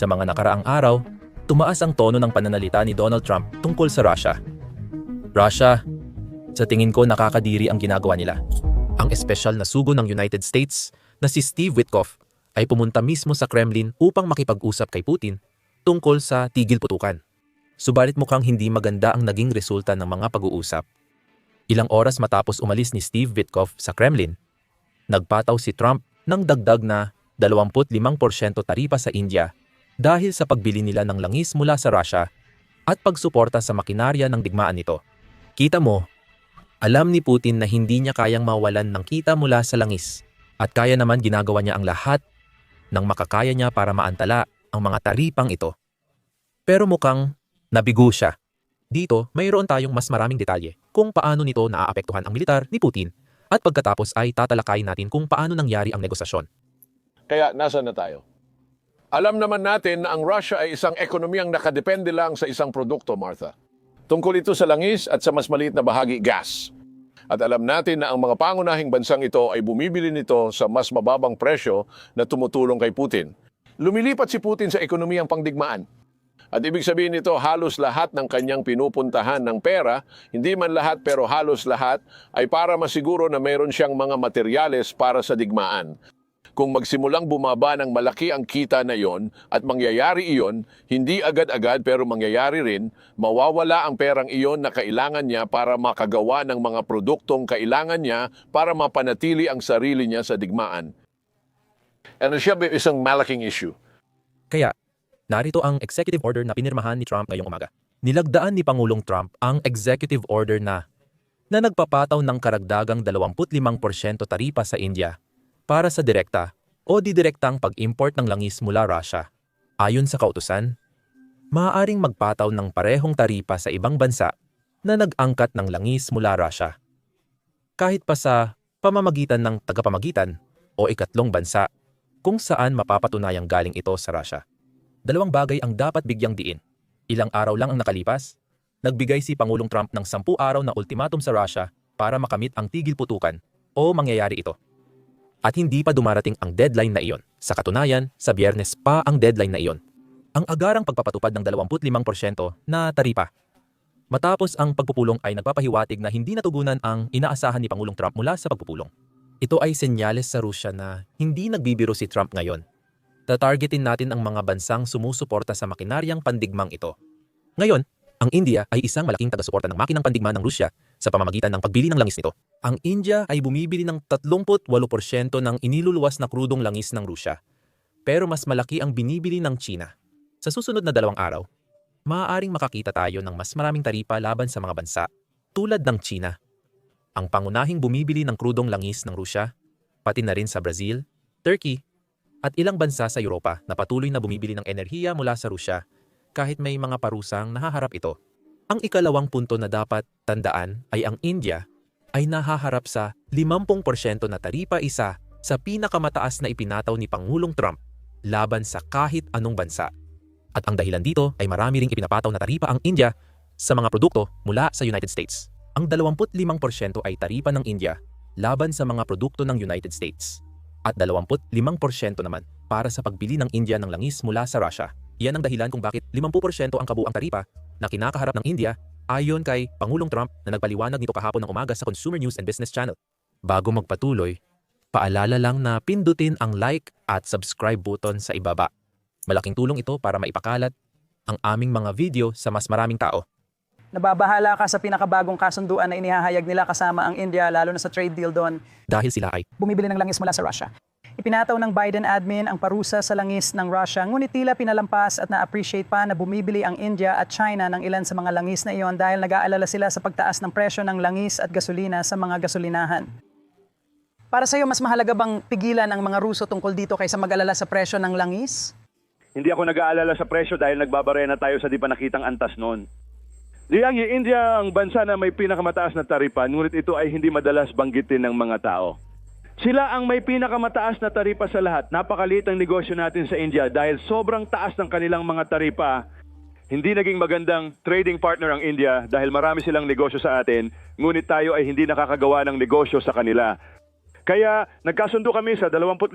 Sa mga nakaraang araw, tumaas ang tono ng pananalita ni Donald Trump tungkol sa Russia. Russia, sa tingin ko nakakadiri ang ginagawa nila. Ang espesyal na sugo ng United States na si Steve Witkoff ay pumunta mismo sa Kremlin upang makipag-usap kay Putin tungkol sa tigil putukan. Subalit mukhang hindi maganda ang naging resulta ng mga pag-uusap. Ilang oras matapos umalis ni Steve Witkoff sa Kremlin, nagpataw si Trump ng dagdag na 25% taripa sa India dahil sa pagbili nila ng langis mula sa Russia at pagsuporta sa makinarya ng digmaan nito. Kita mo, alam ni Putin na hindi niya kayang mawalan ng kita mula sa langis at kaya naman ginagawa niya ang lahat ng makakaya niya para maantala ang mga taripang ito. Pero mukhang nabigo siya. Dito, mayroon tayong mas maraming detalye kung paano nito naaapektuhan ang militar ni Putin at pagkatapos ay tatalakayin natin kung paano nangyari ang negosasyon. Kaya nasa na tayo? Alam naman natin na ang Russia ay isang ekonomiyang nakadepende lang sa isang produkto, Martha. Tungkol ito sa langis at sa mas maliit na bahagi, gas. At alam natin na ang mga pangunahing bansang ito ay bumibili nito sa mas mababang presyo na tumutulong kay Putin. Lumilipat si Putin sa ekonomiyang pangdigmaan. At ibig sabihin nito, halos lahat ng kanyang pinupuntahan ng pera, hindi man lahat pero halos lahat, ay para masiguro na mayroon siyang mga materyales para sa digmaan. Kung magsimulang bumaba ng malaki ang kita na iyon at mangyayari iyon, hindi agad-agad pero mangyayari rin, mawawala ang perang iyon na kailangan niya para makagawa ng mga produktong kailangan niya para mapanatili ang sarili niya sa digmaan. Ano siya isang malaking issue? Kaya, narito ang executive order na pinirmahan ni Trump ngayong umaga. Nilagdaan ni Pangulong Trump ang executive order na na nagpapataw ng karagdagang 25% taripa sa India para sa direkta o didirektang pag-import ng langis mula Russia. Ayon sa kautusan, maaaring magpataw ng parehong taripa sa ibang bansa na nag-angkat ng langis mula Russia. Kahit pa sa pamamagitan ng tagapamagitan o ikatlong bansa kung saan mapapatunayang galing ito sa Russia. Dalawang bagay ang dapat bigyang diin. Ilang araw lang ang nakalipas, nagbigay si Pangulong Trump ng 10 araw na ultimatum sa Russia para makamit ang tigil putukan o mangyayari ito. At hindi pa dumarating ang deadline na iyon. Sa katunayan, sa biyernes pa ang deadline na iyon. Ang agarang pagpapatupad ng 25% na taripa. Matapos ang pagpupulong ay nagpapahiwatig na hindi natugunan ang inaasahan ni Pangulong Trump mula sa pagpupulong. Ito ay senyales sa Rusya na hindi nagbibiro si Trump ngayon. Tatargetin natin ang mga bansang sumusuporta sa makinaryang pandigmang ito. Ngayon, ang India ay isang malaking taga-suporta ng makinang pandigma ng Rusya sa pamamagitan ng pagbili ng langis nito. Ang India ay bumibili ng 38% ng iniluluwas na krudong langis ng Rusya. Pero mas malaki ang binibili ng China. Sa susunod na dalawang araw, maaaring makakita tayo ng mas maraming taripa laban sa mga bansa, tulad ng China. Ang pangunahing bumibili ng krudong langis ng Rusya, pati na rin sa Brazil, Turkey, at ilang bansa sa Europa na patuloy na bumibili ng enerhiya mula sa Rusya kahit may mga parusang nahaharap ito. Ang ikalawang punto na dapat tandaan ay ang India ay nahaharap sa 50% na taripa isa sa pinakamataas na ipinataw ni Pangulong Trump laban sa kahit anong bansa. At ang dahilan dito ay marami ring ipinapataw na taripa ang India sa mga produkto mula sa United States. Ang 25% ay taripa ng India laban sa mga produkto ng United States. At 25% naman para sa pagbili ng India ng langis mula sa Russia. Iyan ang dahilan kung bakit 50% ang kabuang taripa na kinakaharap ng India ayon kay Pangulong Trump na nagpaliwanag nito kahapon ng umaga sa Consumer News and Business Channel. Bago magpatuloy, paalala lang na pindutin ang like at subscribe button sa ibaba. Malaking tulong ito para maipakalat ang aming mga video sa mas maraming tao. Nababahala ka sa pinakabagong kasunduan na inihahayag nila kasama ang India lalo na sa trade deal doon. Dahil sila ay Bumibili ng langis mula sa Russia. Ipinataw ng Biden admin ang parusa sa langis ng Russia ngunit tila pinalampas at na-appreciate pa na bumibili ang India at China ng ilan sa mga langis na iyon dahil nag-aalala sila sa pagtaas ng presyo ng langis at gasolina sa mga gasolinahan. Para sa iyo, mas mahalaga bang pigilan ang mga Ruso tungkol dito kaysa mag-alala sa presyo ng langis? Hindi ako nag-aalala sa presyo dahil nagbabarena tayo sa di pa nakitang antas noon. Liang, yung India ang bansa na may pinakamataas na taripa, ngunit ito ay hindi madalas banggitin ng mga tao. Sila ang may pinakamataas na taripa sa lahat. Napakaliit ang negosyo natin sa India dahil sobrang taas ng kanilang mga taripa. Hindi naging magandang trading partner ang India dahil marami silang negosyo sa atin, ngunit tayo ay hindi nakakagawa ng negosyo sa kanila. Kaya nagkasundo kami sa 25%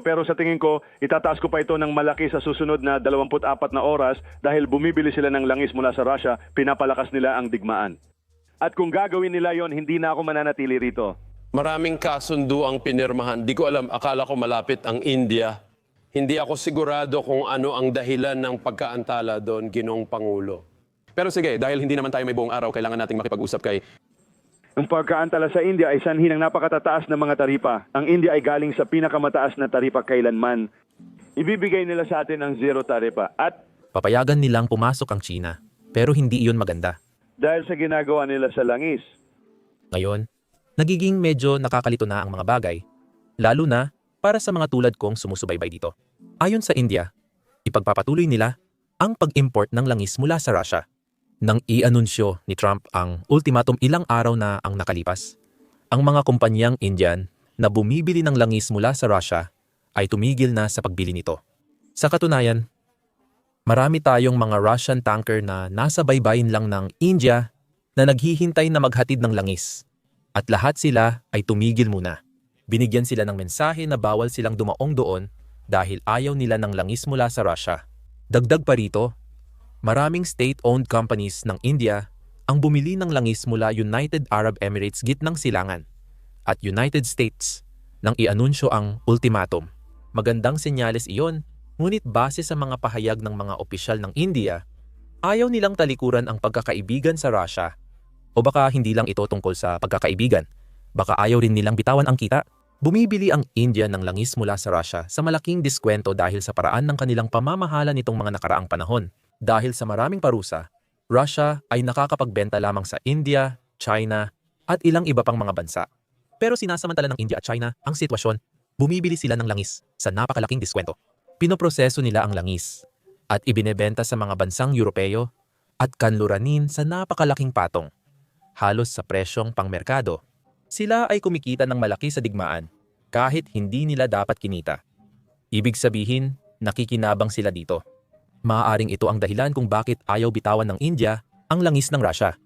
pero sa tingin ko itataas ko pa ito ng malaki sa susunod na 24 na oras dahil bumibili sila ng langis mula sa Russia, pinapalakas nila ang digmaan. At kung gagawin nila yon, hindi na ako mananatili rito. Maraming kasundo ang pinirmahan. Di ko alam, akala ko malapit ang India. Hindi ako sigurado kung ano ang dahilan ng pagkaantala doon, ginong Pangulo. Pero sige, dahil hindi naman tayo may buong araw, kailangan nating makipag-usap kay Ang pagkaantala sa India ay sanhi ng napakatataas ng mga taripa. Ang India ay galing sa pinakamataas na taripa kailanman. Ibibigay nila sa atin ang zero taripa. At Papayagan nilang pumasok ang China, pero hindi iyon maganda. dahil sa ginagawa nila sa langis, Ngayon, nagiging medyo nakakalito na ang mga bagay, lalo na para sa mga tulad kong sumusubaybay dito. Ayon sa India, ipagpapatuloy nila ang pag-import ng langis mula sa Russia. Nang i-anunsyo ni Trump ang ultimatum ilang araw na ang nakalipas, ang mga kumpanyang Indian na bumibili ng langis mula sa Russia ay tumigil na sa pagbili nito. Sa katunayan, marami tayong mga Russian tanker na nasa baybayin lang ng India na naghihintay na maghatid ng langis. At lahat sila ay tumigil muna. Binigyan sila ng mensahe na bawal silang dumaong doon dahil ayaw nila ng langis mula sa Russia. Dagdag pa rito, maraming state-owned companies ng India ang bumili ng langis mula United Arab Emirates gitnang silangan at United States nang ianunsyo ang ultimatum. Magandang senyales iyon, ngunit base sa mga pahayag ng mga opisyal ng India, ayaw nilang talikuran ang pagkakaibigan sa Russia o baka hindi lang ito tungkol sa pagkakaibigan. Baka ayaw rin nilang bitawan ang kita. Bumibili ang India ng langis mula sa Russia sa malaking diskwento dahil sa paraan ng kanilang pamamahala nitong mga nakaraang panahon. Dahil sa maraming parusa, Russia ay nakakapagbenta lamang sa India, China, at ilang iba pang mga bansa. Pero sinasamantala ng India at China ang sitwasyon, bumibili sila ng langis sa napakalaking diskwento. Pinoproseso nila ang langis at ibinebenta sa mga bansang Europeo at kanluranin sa napakalaking patong halos sa presyong pangmerkado. Sila ay kumikita ng malaki sa digmaan kahit hindi nila dapat kinita. Ibig sabihin, nakikinabang sila dito. Maaaring ito ang dahilan kung bakit ayaw bitawan ng India ang langis ng Russia.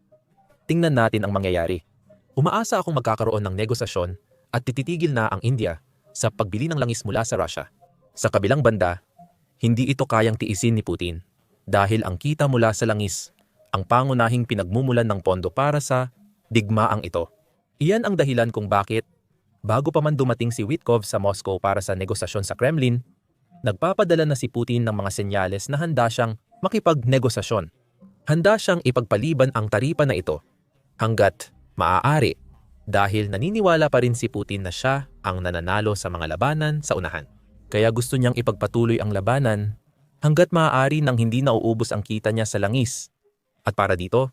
Tingnan natin ang mangyayari. Umaasa akong magkakaroon ng negosasyon at tititigil na ang India sa pagbili ng langis mula sa Russia. Sa kabilang banda, hindi ito kayang tiisin ni Putin dahil ang kita mula sa langis ang pangunahing pinagmumulan ng pondo para sa digmaang ito. Iyan ang dahilan kung bakit, bago pa man dumating si Witkov sa Moscow para sa negosasyon sa Kremlin, nagpapadala na si Putin ng mga senyales na handa siyang makipagnegosasyon. Handa siyang ipagpaliban ang taripa na ito hanggat maaari dahil naniniwala pa rin si Putin na siya ang nananalo sa mga labanan sa unahan. Kaya gusto niyang ipagpatuloy ang labanan hanggat maaari nang hindi nauubos ang kita niya sa langis at para dito,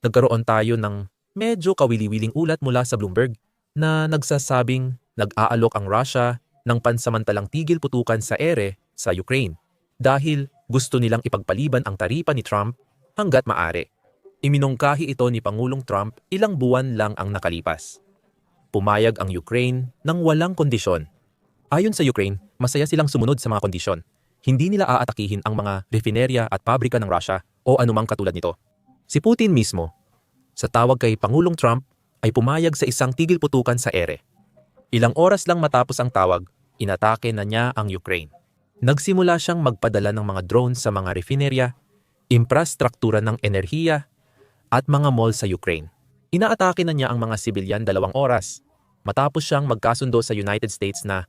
nagkaroon tayo ng medyo kawili-wiling ulat mula sa Bloomberg na nagsasabing nag-aalok ang Russia ng pansamantalang tigil putukan sa ere sa Ukraine dahil gusto nilang ipagpaliban ang taripa ni Trump hanggat maaari. Iminungkahi ito ni Pangulong Trump ilang buwan lang ang nakalipas. Pumayag ang Ukraine ng walang kondisyon. Ayon sa Ukraine, masaya silang sumunod sa mga kondisyon. Hindi nila aatakihin ang mga refinerya at pabrika ng Russia o anumang katulad nito. Si Putin mismo, sa tawag kay Pangulong Trump, ay pumayag sa isang tigil putukan sa ere. Ilang oras lang matapos ang tawag, inatake na niya ang Ukraine. Nagsimula siyang magpadala ng mga drones sa mga refinerya, infrastruktura ng enerhiya, at mga mall sa Ukraine. Inaatake na niya ang mga sibilyan dalawang oras, matapos siyang magkasundo sa United States na,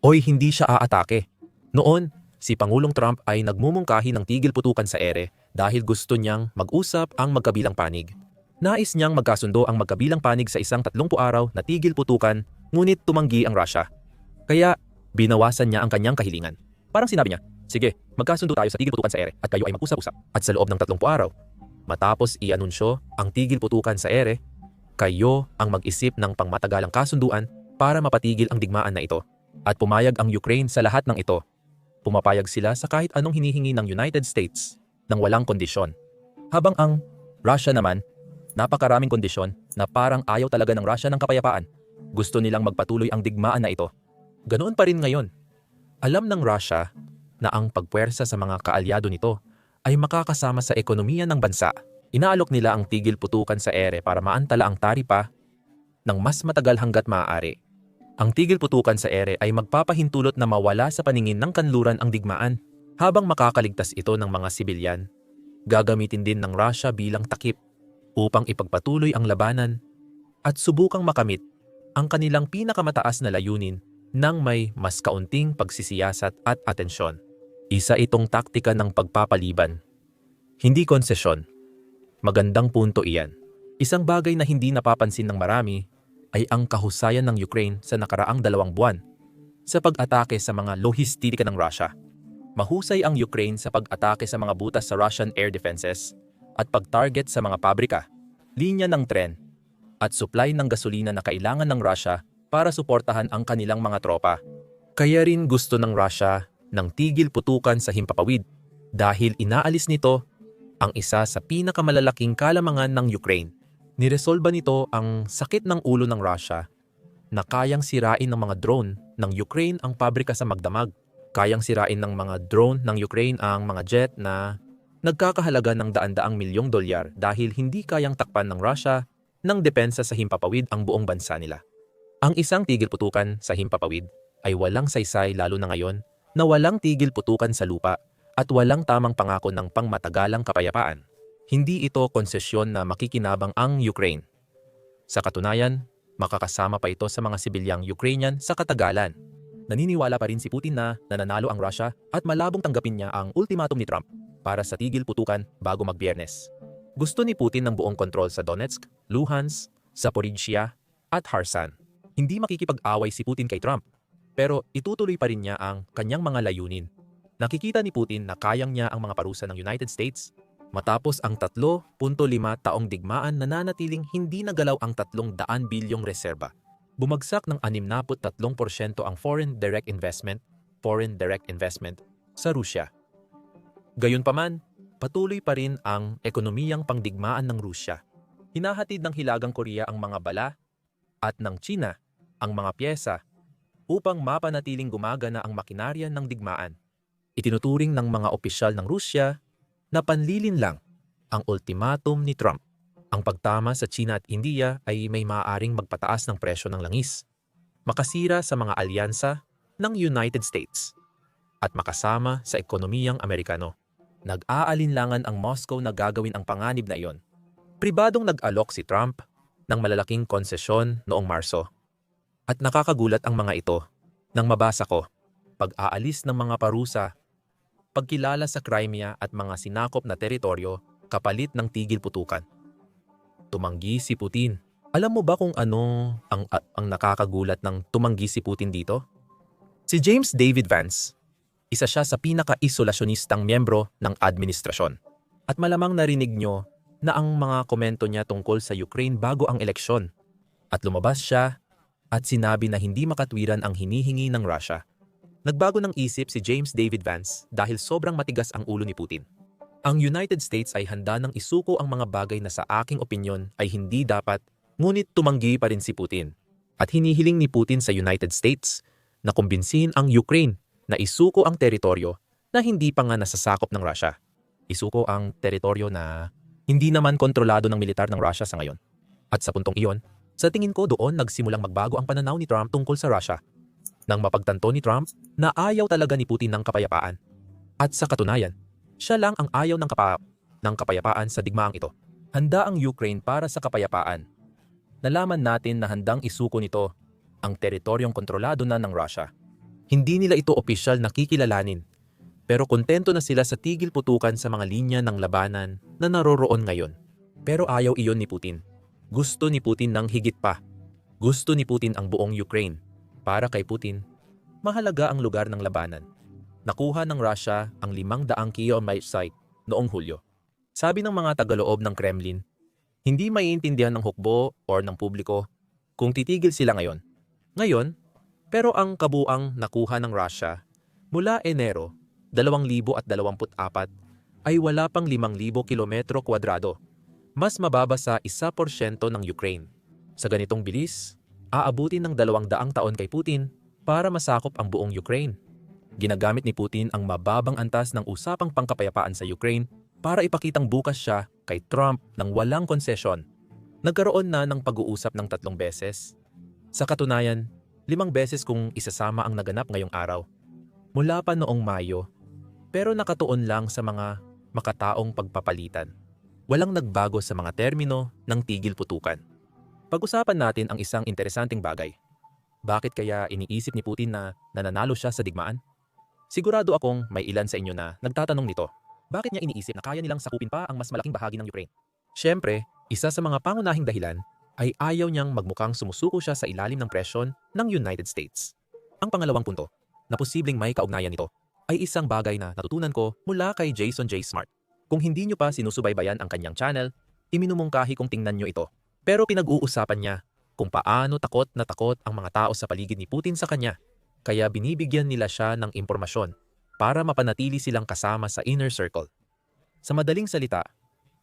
Oy, hindi siya aatake. Noon, si Pangulong Trump ay nagmumungkahi ng tigil putukan sa ere dahil gusto niyang mag-usap ang magkabilang panig. Nais niyang magkasundo ang magkabilang panig sa isang 30 araw na tigil putukan ngunit tumanggi ang Russia. Kaya binawasan niya ang kanyang kahilingan. Parang sinabi niya, sige, magkasundo tayo sa tigil putukan sa ere at kayo ay mag-usap-usap. At sa loob ng 30 araw, matapos i-anunsyo ang tigil putukan sa ere, kayo ang mag-isip ng pangmatagalang kasunduan para mapatigil ang digmaan na ito. At pumayag ang Ukraine sa lahat ng ito pumapayag sila sa kahit anong hinihingi ng United States ng walang kondisyon. Habang ang Russia naman, napakaraming kondisyon na parang ayaw talaga ng Russia ng kapayapaan. Gusto nilang magpatuloy ang digmaan na ito. Ganoon pa rin ngayon. Alam ng Russia na ang pagpuwersa sa mga kaalyado nito ay makakasama sa ekonomiya ng bansa. Inaalok nila ang tigil putukan sa ere para maantala ang taripa ng mas matagal hanggat maaari. Ang tigil putukan sa ere ay magpapahintulot na mawala sa paningin ng kanluran ang digmaan habang makakaligtas ito ng mga sibilyan. Gagamitin din ng Russia bilang takip upang ipagpatuloy ang labanan at subukang makamit ang kanilang pinakamataas na layunin nang may mas kaunting pagsisiyasat at atensyon. Isa itong taktika ng pagpapaliban. Hindi konsesyon. Magandang punto iyan. Isang bagay na hindi napapansin ng marami ay ang kahusayan ng Ukraine sa nakaraang dalawang buwan sa pag-atake sa mga lohistika ng Russia. Mahusay ang Ukraine sa pag-atake sa mga butas sa Russian air defenses at pag-target sa mga pabrika, linya ng tren, at supply ng gasolina na kailangan ng Russia para suportahan ang kanilang mga tropa. Kaya rin gusto ng Russia ng tigil putukan sa himpapawid dahil inaalis nito ang isa sa pinakamalalaking kalamangan ng Ukraine. Niresolba nito ang sakit ng ulo ng Russia na kayang sirain ng mga drone ng Ukraine ang pabrika sa magdamag. Kayang sirain ng mga drone ng Ukraine ang mga jet na nagkakahalaga ng daan-daang milyong dolyar dahil hindi kayang takpan ng Russia ng depensa sa himpapawid ang buong bansa nila. Ang isang tigil putukan sa himpapawid ay walang saysay lalo na ngayon na walang tigil putukan sa lupa at walang tamang pangako ng pangmatagalang kapayapaan. Hindi ito konsesyon na makikinabang ang Ukraine. Sa katunayan, makakasama pa ito sa mga sibilyang Ukrainian sa katagalan. Naniniwala pa rin si Putin na nananalo ang Russia at malabong tanggapin niya ang ultimatum ni Trump para sa tigil putukan bago magbiyernes. Gusto ni Putin ng buong kontrol sa Donetsk, Luhansk, Zaporizhia at Kherson. Hindi makikipag-away si Putin kay Trump, pero itutuloy pa rin niya ang kanyang mga layunin. Nakikita ni Putin na kayang niya ang mga parusa ng United States matapos ang 3.5 taong digmaan nananatiling hindi nagalaw ang 300 bilyong reserba. Bumagsak ng 63% ang foreign direct investment, foreign direct investment sa Rusya. Gayunpaman, patuloy pa rin ang ekonomiyang pangdigmaan ng Rusya. Hinahatid ng Hilagang Korea ang mga bala at ng China ang mga pyesa upang mapanatiling gumagana ang makinarya ng digmaan. Itinuturing ng mga opisyal ng Rusya na panlilin lang ang ultimatum ni Trump. Ang pagtama sa China at India ay may maaaring magpataas ng presyo ng langis, makasira sa mga alyansa ng United States, at makasama sa ekonomiyang Amerikano. Nag-aalinlangan ang Moscow na gagawin ang panganib na iyon. Pribadong nag-alok si Trump ng malalaking konsesyon noong Marso. At nakakagulat ang mga ito nang mabasa ko pag-aalis ng mga parusa, pagkilala sa Crimea at mga sinakop na teritoryo kapalit ng tigil putukan. Tumanggi si Putin. Alam mo ba kung ano ang, ang nakakagulat ng tumanggi si Putin dito? Si James David Vance, isa siya sa pinaka-isolasyonistang miyembro ng administrasyon. At malamang narinig nyo na ang mga komento niya tungkol sa Ukraine bago ang eleksyon. At lumabas siya at sinabi na hindi makatwiran ang hinihingi ng Russia. Nagbago ng isip si James David Vance dahil sobrang matigas ang ulo ni Putin. Ang United States ay handa ng isuko ang mga bagay na sa aking opinyon ay hindi dapat, ngunit tumanggi pa rin si Putin. At hinihiling ni Putin sa United States na kumbinsihin ang Ukraine na isuko ang teritoryo na hindi pa nga nasasakop ng Russia. Isuko ang teritoryo na hindi naman kontrolado ng militar ng Russia sa ngayon. At sa puntong iyon, sa tingin ko doon nagsimulang magbago ang pananaw ni Trump tungkol sa Russia. Nang mapagtanto ni Trump na ayaw talaga ni Putin ng kapayapaan. At sa katunayan, siya lang ang ayaw ng, kapa ng kapayapaan sa digmaang ito. Handa ang Ukraine para sa kapayapaan. Nalaman natin na handang isuko nito ang teritoryong kontrolado na ng Russia. Hindi nila ito opisyal na kikilalanin, pero kontento na sila sa tigil putukan sa mga linya ng labanan na naroroon ngayon. Pero ayaw iyon ni Putin. Gusto ni Putin ng higit pa. Gusto ni Putin ang buong Ukraine. Para kay Putin, mahalaga ang lugar ng labanan. Nakuha ng Russia ang 500 kilometer site noong Hulyo. Sabi ng mga tagaloob ng Kremlin, hindi maiintindihan ng hukbo or ng publiko kung titigil sila ngayon. Ngayon, pero ang kabuang nakuha ng Russia mula Enero 2024 ay wala pang 5,000 kilometro kwadrado, mas mababa sa 1% ng Ukraine. Sa ganitong bilis, aabutin ng 200 taon kay Putin para masakop ang buong Ukraine. Ginagamit ni Putin ang mababang antas ng usapang pangkapayapaan sa Ukraine para ipakitang bukas siya kay Trump ng walang konsesyon. Nagkaroon na ng pag-uusap ng tatlong beses. Sa katunayan, Limang beses kung isasama ang naganap ngayong araw. Mula pa noong Mayo, pero nakatuon lang sa mga makataong pagpapalitan. Walang nagbago sa mga termino ng tigil putukan. Pag-usapan natin ang isang interesanting bagay. Bakit kaya iniisip ni Putin na nananalo siya sa digmaan? Sigurado akong may ilan sa inyo na nagtatanong nito. Bakit niya iniisip na kaya nilang sakupin pa ang mas malaking bahagi ng Ukraine? Siyempre, isa sa mga pangunahing dahilan ay ayaw niyang magmukhang sumusuko siya sa ilalim ng presyon ng United States. Ang pangalawang punto, na posibleng may kaugnayan nito, ay isang bagay na natutunan ko mula kay Jason J. Smart. Kung hindi niyo pa sinusubaybayan ang kanyang channel, iminumungkahi kong tingnan niyo ito. Pero pinag-uusapan niya kung paano takot na takot ang mga tao sa paligid ni Putin sa kanya. Kaya binibigyan nila siya ng impormasyon para mapanatili silang kasama sa inner circle. Sa madaling salita,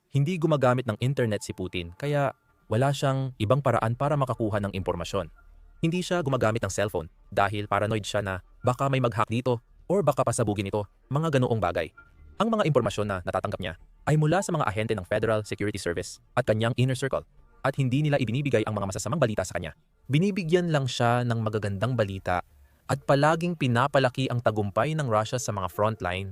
hindi gumagamit ng internet si Putin kaya wala siyang ibang paraan para makakuha ng impormasyon. Hindi siya gumagamit ng cellphone dahil paranoid siya na baka may mag-hack dito or baka pasabugin ito, mga ganoong bagay. Ang mga impormasyon na natatanggap niya ay mula sa mga ahente ng Federal Security Service at kanyang inner circle at hindi nila ibinibigay ang mga masasamang balita sa kanya. Binibigyan lang siya ng magagandang balita at palaging pinapalaki ang tagumpay ng Russia sa mga frontline.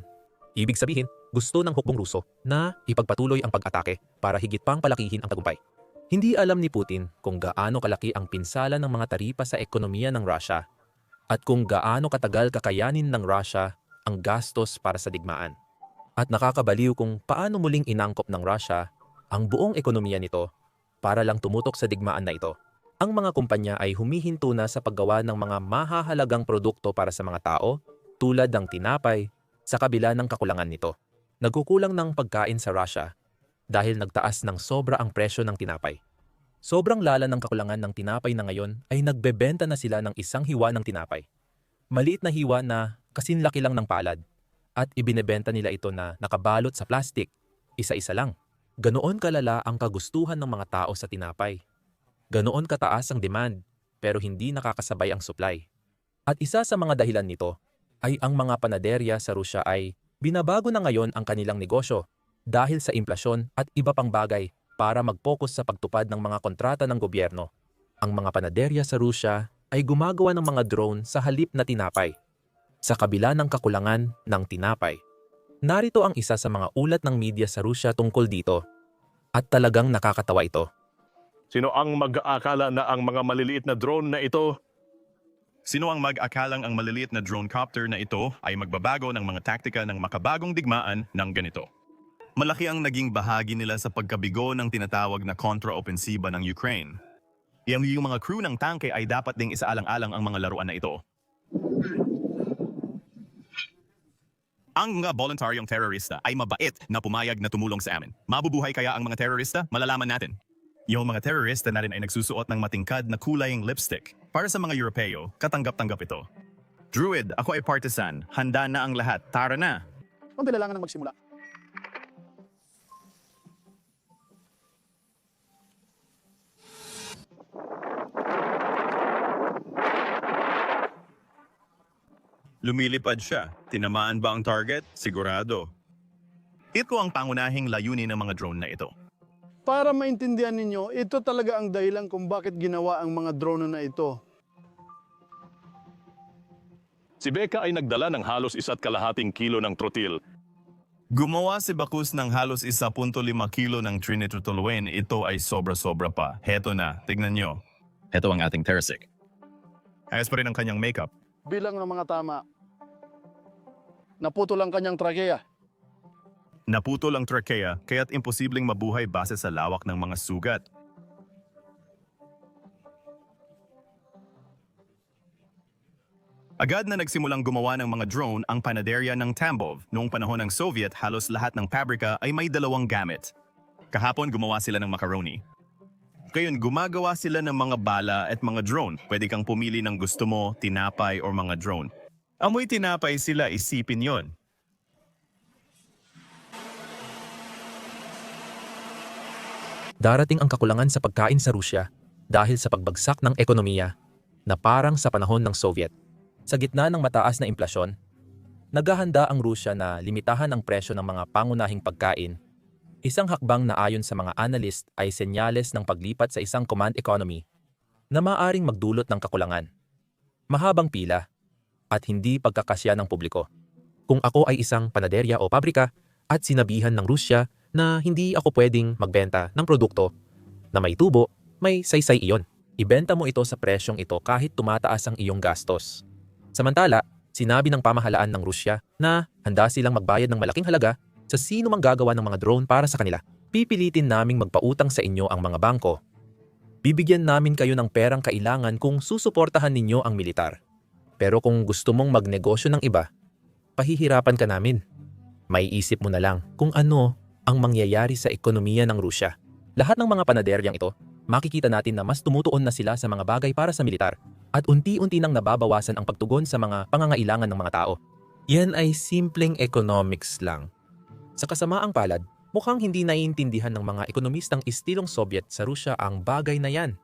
Ibig sabihin, gusto ng hukbong Ruso na ipagpatuloy ang pag-atake para higit pang palakihin ang tagumpay. Hindi alam ni Putin kung gaano kalaki ang pinsala ng mga taripa sa ekonomiya ng Russia at kung gaano katagal kakayanin ng Russia ang gastos para sa digmaan. At nakakabaliw kung paano muling inangkop ng Russia ang buong ekonomiya nito para lang tumutok sa digmaan na ito. Ang mga kumpanya ay humihinto na sa paggawa ng mga mahahalagang produkto para sa mga tao tulad ng tinapay sa kabila ng kakulangan nito. Nagkukulang ng pagkain sa Russia dahil nagtaas ng sobra ang presyo ng tinapay. Sobrang lala ng kakulangan ng tinapay na ngayon ay nagbebenta na sila ng isang hiwa ng tinapay. Maliit na hiwa na kasinlaki lang ng palad at ibinebenta nila ito na nakabalot sa plastik, isa-isa lang. Ganoon kalala ang kagustuhan ng mga tao sa tinapay. Ganoon kataas ang demand pero hindi nakakasabay ang supply. At isa sa mga dahilan nito ay ang mga panaderya sa Rusya ay binabago na ngayon ang kanilang negosyo dahil sa implasyon at iba pang bagay para mag-focus sa pagtupad ng mga kontrata ng gobyerno. Ang mga panaderya sa Rusya ay gumagawa ng mga drone sa halip na tinapay sa kabila ng kakulangan ng tinapay. Narito ang isa sa mga ulat ng media sa Rusya tungkol dito at talagang nakakatawa ito. Sino ang mag-aakala na ang mga maliliit na drone na ito Sino ang mag-akalang ang maliliit na drone copter na ito ay magbabago ng mga taktika ng makabagong digmaan ng ganito? Malaki ang naging bahagi nila sa pagkabigo ng tinatawag na kontra-opensiba ng Ukraine. Yang yung mga crew ng tangke ay dapat ding isaalang-alang ang mga laruan na ito. Ang mga voluntaryong terorista ay mabait na pumayag na tumulong sa amin. Mabubuhay kaya ang mga terorista? Malalaman natin. Yung mga terorista na rin ay nagsusuot ng matingkad na kulaying lipstick. Para sa mga Europeo, katanggap-tanggap ito. Druid, ako ay partisan. Handa na ang lahat. Tara na! Mabilis lang na magsimula. Lumilipad siya. Tinamaan ba ang target? Sigurado. Ito ang pangunahing layunin ng mga drone na ito. Para maintindihan ninyo, ito talaga ang dahilan kung bakit ginawa ang mga drone na ito. Si Becca ay nagdala ng halos isa't kalahating kilo ng trotil. Gumawa si Bakus ng halos 1.5 kilo ng trinitotoluene. Ito ay sobra-sobra pa. Heto na, tignan nyo. Heto ang ating Terasic. Ayos pa rin ang kanyang makeup. Bilang ng mga tama, naputol ang kanyang trachea. Naputol ang trachea kaya't imposibleng mabuhay base sa lawak ng mga sugat. Agad na nagsimulang gumawa ng mga drone ang panaderya ng Tambov. Noong panahon ng Soviet, halos lahat ng pabrika ay may dalawang gamit. Kahapon gumawa sila ng macaroni. Ngayon, gumagawa sila ng mga bala at mga drone. Pwede kang pumili ng gusto mo, tinapay o mga drone. Amoy tinapay sila, isipin yon. Darating ang kakulangan sa pagkain sa Rusya dahil sa pagbagsak ng ekonomiya na parang sa panahon ng Soviet. Sa gitna ng mataas na implasyon, naghahanda ang Rusya na limitahan ang presyo ng mga pangunahing pagkain. Isang hakbang na ayon sa mga analyst ay senyales ng paglipat sa isang command economy na maaring magdulot ng kakulangan. mahabang pila, at hindi pagkakasya ng publiko. Kung ako ay isang panaderya o pabrika at sinabihan ng Rusya na hindi ako pwedeng magbenta ng produkto na may tubo, may saysay iyon. Ibenta mo ito sa presyong ito kahit tumataas ang iyong gastos. Samantala, sinabi ng pamahalaan ng Rusya na handa silang magbayad ng malaking halaga sa sino mang gagawa ng mga drone para sa kanila. Pipilitin naming magpautang sa inyo ang mga bangko. Bibigyan namin kayo ng perang kailangan kung susuportahan ninyo ang militar. Pero kung gusto mong magnegosyo ng iba, pahihirapan ka namin. May isip mo na lang kung ano ang mangyayari sa ekonomiya ng Rusya. Lahat ng mga panaderyang ito, makikita natin na mas tumutuon na sila sa mga bagay para sa militar at unti-unti nang nababawasan ang pagtugon sa mga pangangailangan ng mga tao. Yan ay simpleng economics lang. Sa kasamaang palad, mukhang hindi naiintindihan ng mga ekonomistang istilong Soviet sa Rusya ang bagay na yan.